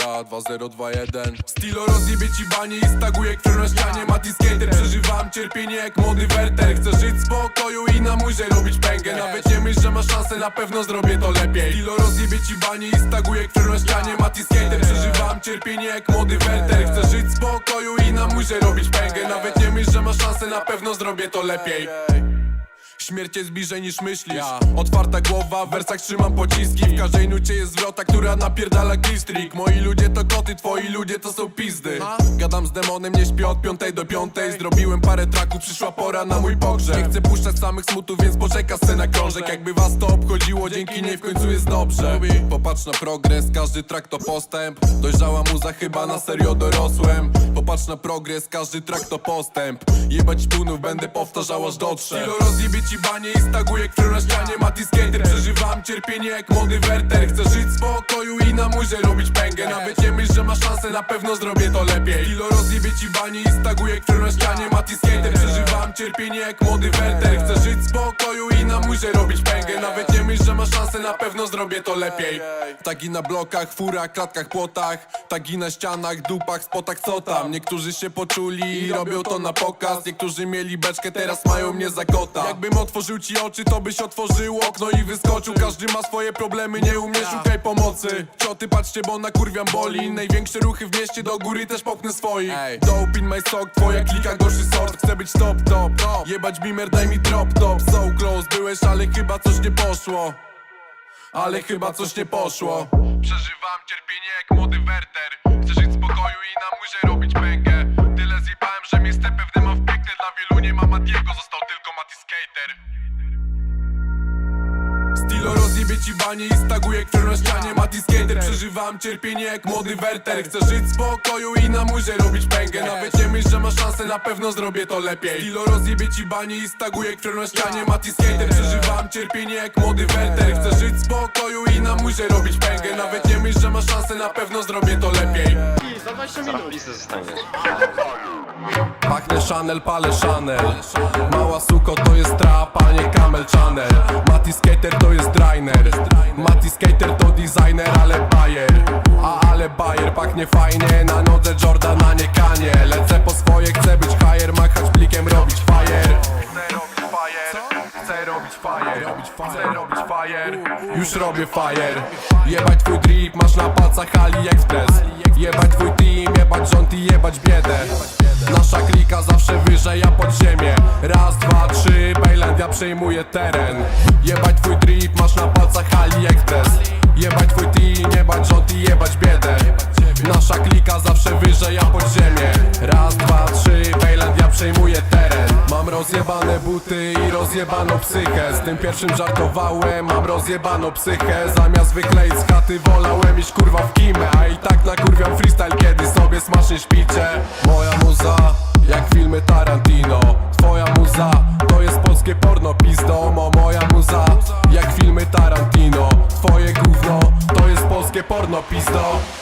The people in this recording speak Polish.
Ja 2021 Stilo rozjebie ci banie i staguję krwią na ścianie. Mati skater, przeżywam cierpienie jak młody Werter. Chcę żyć w spokoju i na murze robić pęgę. Nawet nie myśl, że masz szansę, na pewno zrobię to lepiej. Stilo rozjebie ci banie i staguję krwią na ścianie. Mati skater, przeżywam cierpienie jak młody Werter. Chcę żyć w spokoju i na murze robić pęgę. Nawet nie myśl, że masz szansę, na pewno zrobię to lepiej Śmierć jest bliżej niż myślisz. Otwarta głowa, w wersach trzymam pociski. W każdej nucie jest zwrota, która napierdala killstreak Moi ludzie to koty, twoi ludzie to są pizdy. Gadam z demonem, nie śpię od piątej do piątej. Zrobiłem parę traków, przyszła pora na mój pogrzeb. Nie chcę puszczać samych smutów, więc poczeka scena krążek. Jakby was to obchodziło, dzięki niej w końcu jest dobrze. Popatrz na progres, każdy track to postęp. Dojrzała muza, chyba na serio dorosłem Popatrz na progres, każdy track to postęp. Jebać punów, będę powtarzał aż dotrze. Stilo rozjebie ci banie i staguję krwią na ścianie. Mati skater, przeżywam cierpienie jak młody Werter. Chcę żyć w spokoju i na murze robić pęgę. Nawet nie myśl, że masz szansę, na pewno zrobię to lepiej. Stilo rozjebie ci banie i staguję krwią na ścianie. Mati skater, przeżywam cierpienie jak młody Werter. Chcę żyć w spokoju i na murze robić pęgę. Nawet nie myśl, że masz szansę, na pewno zrobię to lepiej. Tagi na blokach, furach, klatkach, płotach. Tagi na ścianach, dupach, spotach, co tam Niektórzy się poczuli i robią to na pokaz. Niektórzy mieli beczkę, teraz mają mnie za kota. Jakbym otworzył ci oczy, to byś otworzył okno i wyskoczył. Każdy ma swoje problemy, nie u mnie szukaj pomocy. Cioty, patrzcie, bo na kurwiam boli. Największe ruchy w mieście, do góry też popnę swoich. Dope in my sock, twoja klika gorszy sort. Chcę być top, top, jebać beamer, daj mi drop, top. So close byłeś, ale chyba coś nie poszło. Ale chyba coś nie poszło. Przeżywam cierpienie jak młody Werter. Chcę żyć w spokoju i na murze robić pęgę Rozjebie ci banie i staguję krwią na ścianie. Mati Skater, przeżywam cierpienie jak młody Werter. Chcę żyć w spokoju i na murze robić pęgę. Nawet nie myśl, że masz szansę, na pewno zrobię to lepiej. Stilo rozjebie ci banie i staguję krwią na ścianie. Mati Skater, przeżywam cierpienie jak młody Werter. Chcę żyć w spokoju i na murze robić pęgę. Nawet nie myśl, że masz szansę, na pewno zrobię to lepiej. Za 20 minut. Zarobisty zostaniesz. Pachnę Chanel, palę Chanel. Mała suko to jest trap, a nie Camel Channel Mati Skater to jest driner Mati Skater to designer, ale bajer A ale bajer, pachnie fajnie Na nodze Jordan, a nie kanie. Lecę po swoje, chcę być higher Machać blikiem, robić fire Chcę robić fire Chcę robić fire Chcę robić fire Już robię fire Jebać twój drip, masz na palcach AliExpress Jebać twój team, jebać rząd i jebać biedę przejmuje teren. Jebać twój drip, masz na palcach AliExpress Jebać twój team, jebać rząd i jebać biedę. Nasza klika zawsze wyżej, ja pod ziemię. Raz, dwa, trzy, Bejlandia przejmuje teren. Mam rozjebane buty i rozjebaną psychę. Z tym pierwszym żartowałem, mam rozjebaną psychę. Zamiast wykleić z chaty wolałem iść kurwa w kimę. A i tak nakurwiam freestyle, kiedy sobie smacznie śpicie. Moja muza, pizdo.